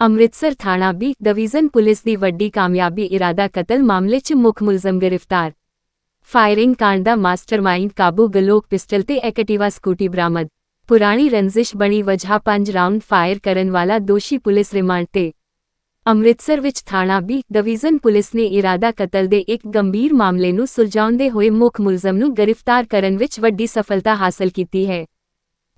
ਅੰਮ੍ਰਿਤਸਰ ਥਾਣਾ B, division police ਦੀ ਵੱਡੀ ਕਾਮਯਾਬੀ ਇਰਾਦਾ ਕਤਲ ਮਾਮਲੇ 'ਚ ਮੁੱਖ ਮੁਲਜ਼ਮ ਗ੍ਰਿਫਤਾਰ। ਫਾਇਰਿੰਗ ਕਾਂਡ ਦਾ ਮਾਸਟਰਮਾਈਂਡ ਕਾਬੂ ਗਲੋਕ ਪਿਸਟਲ ਤੇ ਐਕਟਿਵਾ ਸਕੂਟੀ ਬਰਾਮਦ। ਪੁਰਾਣੀ ਰੰਜ਼ਿਸ਼ ਬਣੀ ਵਜ੍ਹਾ ਪੰਜ ਰਾਉਂਡ ਫਾਇਰ ਕਰਨ ਵਾਲਾ ਦੋਸ਼ੀ ਪੁਲਿਸ ਰਿਮਾਂਡ ਤੇ। ਅੰਮ੍ਰਿਤਸਰ ਵਿੱਚ ਥਾਣਾ ਬੀ, ਡਿਵੀਜ਼ਨ ਪੁਲਿਸ ਨੇ ਇਰਾਦਾ ਕਤਲ ਦੇ ਇੱਕ ਗੰਭੀਰ ਮਾਮਲੇ ਨੂੰ ਸੁਲਝਾਉਂਦੇ ਹੋਏ ਮੁੱਖ ਮੁਲਜ਼ਮ ਨੂੰ ਗ੍ਰਿਫਤਾਰ ਕਰਨ ਵਿੱਚ ਵੱਡੀ ਸਫਲਤਾ ਹਾਸਲ ਕੀਤੀ ਹੈ।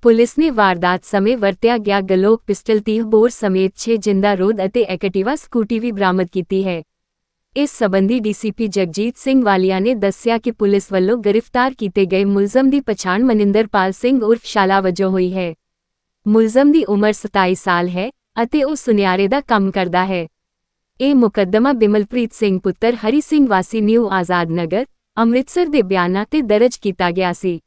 ਪੁਲਿਸ ਨੇ ਵਾਰਦਾਤ ਸਮੇਂ ਵਰਤਿਆ ਗਿਆ ਗਲੋਕ ਪਿਸਟਲ 30 ਬੋਰ ਸਮੇਤ 6 ਜਿੰਦਾ ਰੋਦ ਅਤੇ ਐਕਟਿਵਾ ਸਕੂਟੀ ਵੀ ਬਰਾਮਦ ਕੀਤੀ ਹੈ। ਇਸ ਸਬੰਧੀ ਡੀਸੀਪੀ ਜਗਜੀਤ ਸਿੰਘ ਵਾਲੀਆ ਨੇ ਦੱਸਿਆ ਕਿ ਪੁਲਿਸ ਵੱਲੋਂ ਗ੍ਰਿਫਤਾਰ ਕੀਤੇ ਗਏ ਮੁਲਜ਼ਮ ਦੀ ਪਛਾਣ ਮਨਿੰਦਰਪਾਲ ਸਿੰਘ ਉਰਫ ਸ਼ਾਲਾ ਵਜੋਂ ਹੋਈ ਹੈ। ਮੁਲਜ਼ਮ ਦੀ ਉਮਰ 27 ਸਾਲ ਹੈ ਅਤੇ ਉਹ ਸੁਨਿਆਰੇ ਦਾ ਕੰਮ ਕਰਦਾ ਹੈ। ਇਹ ਮੁਕੱਦਮਾ ਬਿਮਲਪ੍ਰੀਤ ਸਿੰਘ ਪੁੱਤਰ ਹਰੀ ਸਿੰਘ ਵਾਸੀ ਨਿਊ ਆਜ਼ਾਦ ਨਗਰ, ਅੰਮ੍ਰਿਤਸਰ ਦੇ ਬਿਆਨਾਂ ਤੇ ਦਰਜ ਕੀਤਾ ਗਿਆ ਸੀ।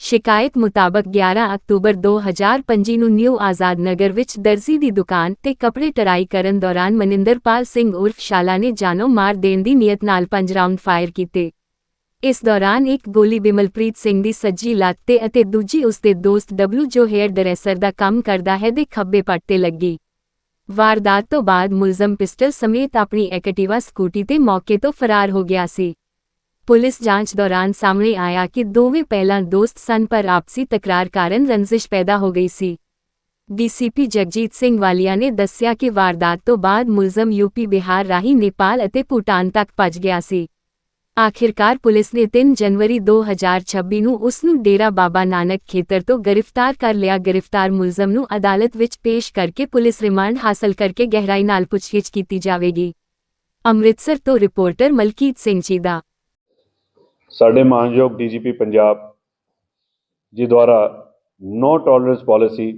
ਸ਼ਿਕਾਇਤ ਮੁਤਾਬਕ 11 ਅਕਤੂਬਰ 2025 ਨੂੰ ਨਿਊ ਆਜ਼ਾਦ ਨਗਰ ਵਿੱਚ ਦਰਜ਼ੀ ਦੀ ਦੁਕਾਨ ਤੇ ਕੱਪੜੇ ਟਰਾਈ ਕਰਨ ਦੌਰਾਨ ਮਨਿੰਦਰਪਾਲ ਸਿੰਘ ਉਰਫ ਸ਼ਾਲਾ ਨੇ ਜਾਨੋਂ ਮਾਰ ਦੇਣ ਦੀ ਨੀਅਤ ਨਾਲ ਪੰਜ ਰਾਉਂਡ ਫਾਇਰ ਕੀਤੇ। ਇਸ ਦੌਰਾਨ ਇੱਕ ਗੋਲੀ ਬਿਮਲਪ੍ਰੀਤ ਸਿੰਘ ਦੀ ਸੱਜੀ ਲੱਤ ਤੇ ਅਤੇ ਦੂਜੀ ਉਸਦੇ ਦੋਸਤ ਡਬਲੂ ਜੋ ਹੇਅਰ ਡਰੈਸਰ ਦਾ ਕੰਮ ਕਰਦਾ ਹੈ ਦੇ ਖੱਬੇ ਪੱਟ ਤੇ ਲੱਗੀ। ਵਾਰਦਾਤ ਤੋਂ ਬਾਅਦ ਮੁਲਜ਼ਮ ਪਿਸਟਲ ਸਮੇਤ ਆਪਣੀ ਐਕਟਿਵਾ ਸਕੂਟੀ ਤੇ ਮੌਕੇ ਤੋਂ ਫਰਾਰ ਹੋ ਗਿਆ ਸੀ। ਪੁਲਿਸ ਜਾਂਚ ਦੌਰਾਨ ਸਾਹਮਣੇ ਆਇਆ ਕਿ ਦੋਵੇਂ ਪਹਿਲਾਂ ਦੋਸਤ ਸਨ ਪਰ ਆਪਸੀ ਤਕਰਾਰ ਕਾਰਨ ਰੰਜ਼ਿਸ਼ ਪੈਦਾ ਹੋ ਗਈ ਸੀ। ਡੀਸੀਪੀ ਜਗਜੀਤ ਸਿੰਘ ਵਾਲੀਆ ਨੇ ਦੱਸਿਆ ਕਿ ਵਾਰਦਾਤ ਤੋਂ ਬਾਅਦ ਮੁਲਜ਼ਮ ਯੂਪੀ, ਬਿਹਾਰ ਰਾਹੀਂ ਨੇਪਾਲ ਅਤੇ ਭੂਟਾਨ ਤੱਕ ਭੱਜ ਗਿਆ ਸੀ। ਆਖਿਰਕਾਰ ਪੁਲਿਸ ਨੇ 3 ਜਨਵਰੀ 2026 ਨੂੰ ਉਸ ਨੂੰ ਡੇਰਾ ਬਾਬਾ ਨਾਨਕ ਖੇਤਰ ਤੋਂ ਗ੍ਰਿਫਤਾਰ ਕਰ ਲਿਆ। ਗ੍ਰਿਫਤਾਰ ਮੁਲਜ਼ਮ ਨੂੰ ਅਦਾਲਤ ਵਿੱਚ ਪੇਸ਼ ਕਰਕੇ ਪੁਲਿਸ ਰਿਮਾਂਡ ਹਾਸਲ ਕਰਕੇ ਗਹਿਰਾਈ ਨਾਲ ਪੁੱਛਗਿੱਛ ਕੀਤੀ ਜਾਵੇਗੀ। ਅੰਮ੍ਰਿਤਸਰ ਤੋਂ ਰਿਪੋਰਟਰ ਮਲਕੀਤ ਸਿੰਘ ਜੀ ਦਾ ਸਾਡੇ ਮਾਨਯੋਗ ਡੀਜੀਪੀ ਪੰਜਾਬ ਜੀ ਦੁਆਰਾ no tolerance policy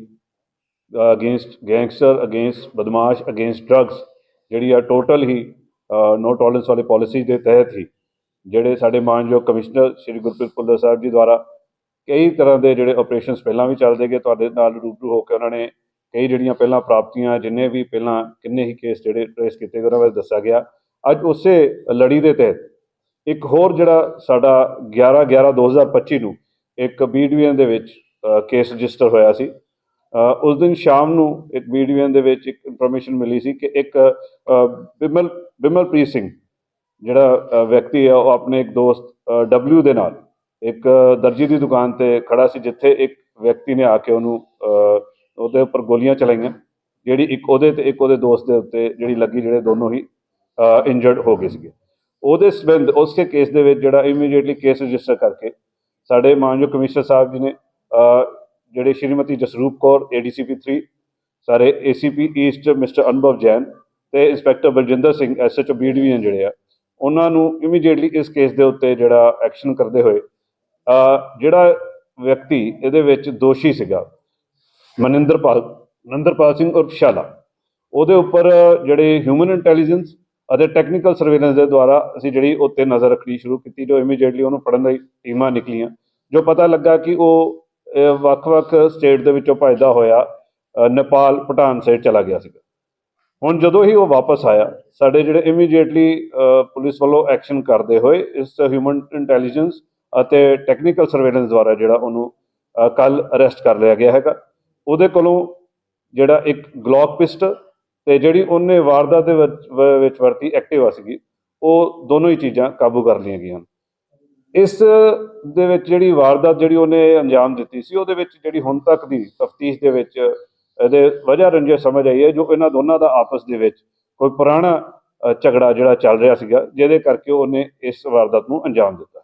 against gangster, against ਬਦਮਾਸ਼, ਅਗੇਂਸਟ ਡਰੱਗਸ, ਜਿਹੜੀ ਆ ਟੋਟਲ ਹੀ ਨੋ ਟੋਲਰੈਂਸ ਵਾਲੀ ਪਾਲਿਸੀ ਦੇ ਤਹਿਤ ਹੀ ਜਿਹੜੇ ਸਾਡੇ ਮਾਨਯੋਗ ਕਮਿਸ਼ਨਰ ਸ਼੍ਰੀ ਗੁਰਪ੍ਰੀਤ ਭੁੱਲਰ ਸਾਹਿਬ ਜੀ ਦੁਆਰਾ ਕਈ ਤਰ੍ਹਾਂ ਦੇ ਜਿਹੜੇ ਆਪਰੇਸ਼ਨਸ ਪਹਿਲਾਂ ਵੀ ਚੱਲਦੇ ਗਏ, ਤੁਹਾਡੇ ਨਾਲ ਰੂਬਰੂ ਹੋ ਕੇ ਉਹਨਾਂ ਨੇ ਕਈ ਜਿਹੜੀਆਂ ਪਹਿਲਾਂ ਪ੍ਰਾਪਤੀਆਂ, ਜਿੰਨੇ ਵੀ ਪਹਿਲਾਂ ਕਿੰਨੇ ਹੀ ਕੇਸ ਜਿਹੜੇ ਟ੍ਰੇਸ ਕੀਤੇ ਗਏ, ਉਹਨਾਂ ਬਾਰੇ ਦੱਸਿਆ ਗਿਆ। ਅੱਜ ਉਸੇ ਲੜੀ ਦੇ ਤਹਿਤ ਇੱਕ ਹੋਰ ਜਿਹੜਾ ਸਾਡਾ 11 11 2025 ਨੂੰ ਇੱਕ ਬੀ ਡਿਵੀਜ਼ਨ ਦੇ ਵਿੱਚ ਕੇਸ ਰਜਿਸਟਰ ਹੋਇਆ ਸੀ। ਉਸ ਦਿਨ ਸ਼ਾਮ ਨੂੰ ਇੱਕ ਬੀ ਡਿਵੀਜ਼ਨ ਦੇ ਵਿੱਚ ਇੱਕ ਇਨਫੋਰਮੇਸ਼ਨ ਮਿਲੀ ਸੀ ਕਿ ਇੱਕ ਬਿਮਲ, ਬਿਮਲਪ੍ਰੀਤ ਸਿੰਘ ਜਿਹੜਾ ਵਿਅਕਤੀ ਹੈ, ਉਹ ਆਪਣੇ ਇੱਕ ਦੋਸਤ ਡਬਲਯੂ ਦੇ ਨਾਲ ਇੱਕ ਦਰਜੀ ਦੀ ਦੁਕਾਨ ਤੇ ਖੜਾ ਸੀ, ਜਿੱਥੇ ਇੱਕ ਵਿਅਕਤੀ ਨੇ ਆ ਕੇ ਉਹਨੂੰ ਉਹਦੇ ਉੱਪਰ ਗੋਲੀਆਂ ਚਲਾਈਆਂ, ਜਿਹੜੀ ਇੱਕ ਉਹਦੇ ਤੇ ਇੱਕ ਉਹਦੇ ਦੋਸਤ ਦੇ ਉੱਤੇ ਜਿਹੜੀ ਲੱਗੀ, ਜਿਹੜੇ ਦੋਨੋਂ ਹੀ ਇੰਜਰਡ ਹੋ ਗਏ ਸੀਗੇ। ਉਹਦੇ ਸੰਬੰਧ ਉਸਕੇ ਕੇਸ ਦੇ ਵਿੱਚ ਜਿਹੜਾ ਇਮੀਡੀਏਟਲੀ ਕੇਸ ਰਜਿਸਟਰ ਕਰਕੇ ਸਾਡੇ ਮਾਨਯੋਗ ਕਮਿਸ਼ਨਰ ਸਾਹਿਬ ਜੀ ਨੇ ਜਿਹੜੇ ਸ਼੍ਰੀਮਤੀ ਜਸਰੂਪ ਕੌਰ ਏਡੀਸੀਪੀ 3 ਸਾਰੇ ACP east mister Anubhav Jain ਤੇ inspector Baljinder Singh SHO B division ਜਿਹੜੇ ਆ, ਉਹਨਾਂ ਨੂੰ ਇਮੀਡੀਏਟਲੀ ਇਸ ਕੇਸ ਦੇ ਉੱਤੇ ਜਿਹੜਾ ਐਕਸ਼ਨ ਕਰਦੇ ਹੋਏ ਜਿਹੜਾ ਵਿਅਕਤੀ ਇਹਦੇ ਵਿੱਚ ਦੋਸ਼ੀ ਸੀਗਾ, ਮਨਿੰਦਰਪਾਲ ਮਨਿੰਦਰਪਾਲ ਸਿੰਘ ਉਰਫ ਸ਼ਾਲਾ, ਉਹਦੇ ਉੱਪਰ ਜਿਹੜੇ ਹਿਊਮਨ ਇੰਟੈਲੀਜੈਂਸ ਅਤੇ ਟੈਕਨੀਕਲ ਸਰਵੇਲੈਂਸ ਦੇ ਦੁਆਰਾ ਅਸੀਂ ਜਿਹੜੀ ਉੱਤੇ ਨਜ਼ਰ ਰੱਖਣੀ ਸ਼ੁਰੂ ਕੀਤੀ, ਜੋ ਇਮੀਡੀਏਟਲੀ ਉਹਨੂੰ ਫੜਨ ਲਈ ਟੀਮਾਂ ਨਿਕਲੀਆਂ। ਜੋ ਪਤਾ ਲੱਗਾ ਕਿ ਉਹ ਵੱਖ-ਵੱਖ ਸਟੇਟ ਦੇ ਵਿੱਚੋਂ ਭੱਜਦਾ ਹੋਇਆ ਨੇਪਾਲ, ਭੂਟਾਨ ਸਾਈਡ ਚਲਾ ਗਿਆ ਸੀਗਾ। ਹੁਣ ਜਦੋਂ ਹੀ ਉਹ ਵਾਪਸ ਆਇਆ, ਸਾਡੇ ਜਿਹੜੇ ਇਮੀਡੀਏਟਲੀ ਪੁਲਿਸ ਵੱਲੋਂ ਐਕਸ਼ਨ ਕਰਦੇ ਹੋਏ, ਇਸ ਹਿਊਮਨ ਇੰਟੈਲੀਜੈਂਸ ਅਤੇ ਟੈਕਨੀਕਲ ਸਰਵੇਲੈਂਸ ਦੁਆਰਾ ਜਿਹੜਾ ਉਹਨੂੰ ਕੱਲ ਅਰੈਸਟ ਕਰ ਲਿਆ ਗਿਆ ਹੈਗਾ। ਉਹਦੇ ਕੋਲੋਂ ਜਿਹੜਾ ਇੱਕ ਗਲੌਕ ਪਿਸਟਲ ਤੇ ਜਿਹੜੀ ਉਹਨੇ ਵਾਰਦਾਤ ਦੇ ਵਿੱਚ, ਵ- ਵਿੱਚ ਵਰਤੀ ਐਕਟਿਵਾ ਸੀਗੀ, ਉਹ ਦੋਨੋਂ ਹੀ ਚੀਜ਼ਾਂ ਕਾਬੂ ਕਰ ਲਈਆਂ ਗਈਆਂ। ਇਸ ਦੇ ਵਿੱਚ ਜਿਹੜੀ ਵਾਰਦਾਤ ਜਿਹੜੀ ਉਹਨੇ ਅੰਜਾਮ ਦਿੱਤੀ ਸੀ, ਉਹਦੇ ਵਿੱਚ ਜਿਹੜੀ ਹੁਣ ਤੱਕ ਦੀ ਤਫਤੀਸ਼ ਦੇ ਵਿੱਚ ਇਹਦੇ ਵਜ੍ਹਾ ਰੰਜਿਸ਼ ਸਮਝ ਆਈ ਹੈ, ਜੋ ਇਹਨਾਂ ਦੋਨਾਂ ਦਾ ਆਪਸ ਦੇ ਵਿੱਚ ਕੋਈ ਪੁਰਾਣਾ ਝਗੜਾ ਜਿਹੜਾ ਚੱਲ ਰਿਹਾ ਸੀਗਾ, ਜਿਹਦੇ ਕਰਕੇ ਉਹਨੇ ਇਸ ਵਾਰਦਾਤ ਨੂੰ ਅੰਜਾਮ ਦਿੱਤਾ।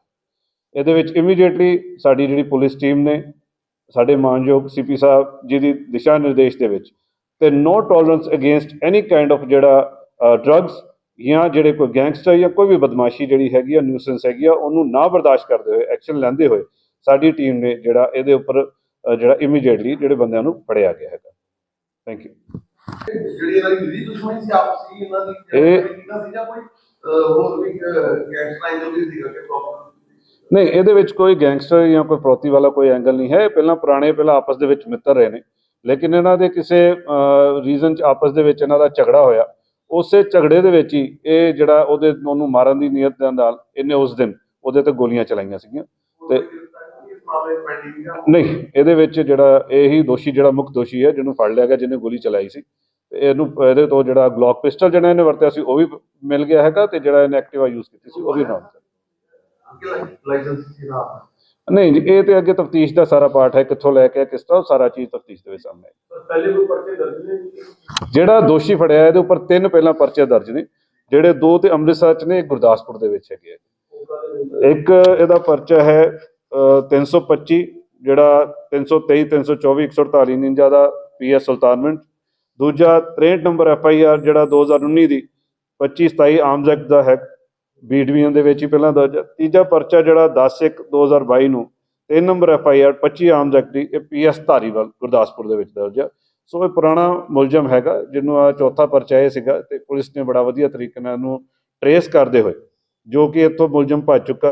ਇਹਦੇ ਵਿੱਚ ਇਮੀਡੀਏਟਲੀ ਸਾਡੀ ਜਿਹੜੀ ਪੁਲਿਸ ਟੀਮ ਨੇ, ਸਾਡੇ ਮਾਨਯੋਗ ਸੀਪੀ ਸਾਹਿਬ ਜੀ ਦੀ ਦਿਸ਼ਾ ਨਿਰਦੇਸ਼ ਦੇ ਵਿੱਚ ਤੇ no tolerance against any kind of ਜਿਹੜਾ ਡਰੱਗਸ ਜਾਂ ਜਿਹੜੇ ਕੋਈ ਗੈਂਗਸਟਰ ਜਾਂ ਕੋਈ ਵੀ ਬਦਮਾਸ਼ੀ ਜਿਹੜੀ ਹੈਗੀ ਆ ਨਿਊਸੈਂਸ ਹੈਗੀ ਆ ਉਹਨੂੰ ਨਾ ਬਰਦਾਸ਼ਤ ਕਰਦੇ ਹੋਏ ਐਕਸ਼ਨ ਲੈਂਦੇ ਹੋਏ ਸਾਡੀ ਟੀਮ ਨੇ ਜਿਹੜਾ ਇਹਦੇ ਉੱਪਰ ਜਿਹੜਾ ਇਮੀਡੀਏਟਲੀ ਜਿਹੜੇ ਬੰਦਿਆਂ ਨੂੰ ਫੜਿਆ ਗਿਆ ਹੈਗਾ। ਥੈਂਕ ਯੂ ਜਿਹੜੀ ਇਹਨਾਂ ਦੀ ਨਿੱਜੀ ਦੁਸ਼ਮਣੀ ਸੀ ਆਪਸੀ ਇਹਨਾਂ ਦੀ ਇਹ- ਕਿਹਨਾਂ ਸੀ ਜਾਂ ਕੋਈ ਅਹ, ਹੋਰ ਵੀ ਗੈਂਗਸਟਰਾਂ ਜੋ ਵੀ ਸੀਗਾ ਕਿ ਪ੍ਰੋਬਲਮ ਨਹੀਂ ਇਹਦੇ ਵਿੱਚ ਕੋਈ ਗੈਂਗਸਟਰ ਜਾਂ ਕੋਈ ਫਰੋਤੀ ਵਾਲਾ ਕੋਈ ਐਂਗਲ ਨਹੀਂ ਹੈ। ਪਹਿਲਾਂ ਪੁਰਾਣੇ ਪਹਿਲਾਂ ਆਪਸ ਦੇ ਵਿੱਚ ਮਿੱਤਰ ਰਹੇ ਨੇ। ਲੇਕਿਨ ਇਹਨਾਂ ਦੇ ਕਿਸੇ ਰੀਜ਼ਨ ਚ ਆਪਸ ਦੇ ਵਿੱਚ ਇਹਨਾਂ ਦਾ ਝਗੜਾ ਹੋਇਆ। ਉਸੇ ਝਗੜੇ ਦੇ ਵਿੱਚ ਹੀ ਇਹ ਜਿਹੜਾ ਉਹਦੇ, ਉਹਨੂੰ ਮਾਰਨ ਦੀ ਨੀਅਤ ਦੇ ਨਾਲ ਇਹਨੇ ਉਸ ਦਿਨ ਉਹਦੇ ਤੇ ਗੋਲੀਆਂ ਚਲਾਈਆਂ ਸੀਗੀਆਂ। ਤੇ ਨਹੀਂ, ਇਹਦੇ ਵਿੱਚ ਜਿਹੜਾ ਇਹੀ ਦੋਸ਼ੀ, ਜਿਹੜਾ ਮੁੱਖ ਦੋਸ਼ੀ ਹੈ, ਜਿਹਨੂੰ ਫੜ ਲਿਆ ਗਿਆ, ਜਿਹਨੇ ਗੋਲੀ ਚਲਾਈ ਸੀ। ਤੇ ਇਹਨੂੰ, ਇਹਦੇ ਤੋਂ ਜਿਹੜਾ ਗਲੌਕ ਪਿਸਟਲ ਜਿਹੜਾ ਇਹਨੇ ਵਰਤਿਆ ਸੀ, ਉਹ ਵੀ ਮਿਲ ਗਿਆ ਹੈਗਾ ਤੇ ਜਿਹੜਾ ਇਹਨੇ ਐਕਟਿਵਾ ਯੂਜ਼ ਕੀਤੀ ਸੀ, ਉਹ ਵੀ ਨਾਲ ਲਾਇਸੈਂਸ ਸੀ ਨਾ ਨਹੀਂ ਜੀ ਇਹ ਤੇ ਅੱਗੇ ਤਫਤੀਸ਼ ਦਾ ਸਾਰਾ ਪਾਰਟ ਹੈ ਕਿੱਥੋਂ ਲੈ ਕੇ ਕਿਸ ਤਰ੍ਹਾਂ ਉਹ ਸਾਰਾ ਚੀਜ਼ ਤਫਤੀਸ਼ ਦੇ ਵਿੱਚ ਸਾਹਮਣੇ। ਪਹਿਲੇ ਕੋਈ ਪਰਚੇ ਦਰਜ ਨੇ ਜਿਹੜਾ ਦੋਸ਼ੀ ਫੜਿਆ ਹੈ, ਇਹਦੇ ਉੱਪਰ ਤਿੰਨ ਪਹਿਲਾਂ ਪਰਚੇ ਦਰਜ ਨੇ ਜਿਹੜੇ ਦੋ ਤੇ ਅੰਮ੍ਰਿਤਸਰ ਚ ਨੇ ਇੱਕ ਗੁਰਦਾਸਪੁਰ ਦੇ ਵਿੱਚ ਹੈਗੇ ਆ। ਇੱਕ ਇਹਦਾ ਪਰਚਾ ਹੈ ਅ, 325 ਜਿਹੜਾ 323 324 148 ਨਿੰਜਾ ਦਾ ਪੀਐਸ ਸੁਲਤਾਨਵਿੰਡ ਦੂਜਾ 63 ਨੰਬਰ ਐਫਆਈਆਰ ਜਿਹੜਾ 2019 ਦੀ 25 27 ਆਰਮਸ ਐਕਟ ਦਾ ਹੈ। ਬੀ ਡਿਵੀਜ਼ਨ ਦੇ ਵਿੱਚ ਹੀ ਪਹਿਲਾਂ ਦਰਜ ਹੈ। ਤੀਜਾ ਪਰਚਾ ਜਿਹੜਾ 10 1 2022 ਨੂੰ 3 ਨੰਬਰ ਐਫਆਈਆਰ 25 ਆਰਮਸ ਐਕਟ ਦੀ, ਇਹ ਪੀਐਸ ਧਾਰੀਵਾਲ, ਗੁਰਦਾਸਪੁਰ ਦੇ ਵਿੱਚ ਦਰਜ ਹੈ ਸੋ ਇਹ ਪੁਰਾਣਾ ਮੁਲਜ਼ਮ ਹੈਗਾ, ਜਿਹਨੂੰ ਆ ਚੌਥਾ ਪਰਚਾ ਇਹ ਸੀਗਾ ਤੇ ਪੁਲਿਸ ਨੇ ਬੜਾ ਵਧੀਆ ਤਰੀਕੇ ਨਾਲ ਇਹਨੂੰ ਟਰੇਸ ਕਰਦੇ ਹੋਏ, ਜੋ ਕਿ ਇੱਥੋਂ ਮੁਲਜ਼ਮ ਭੱਜ ਚੁੱਕਾ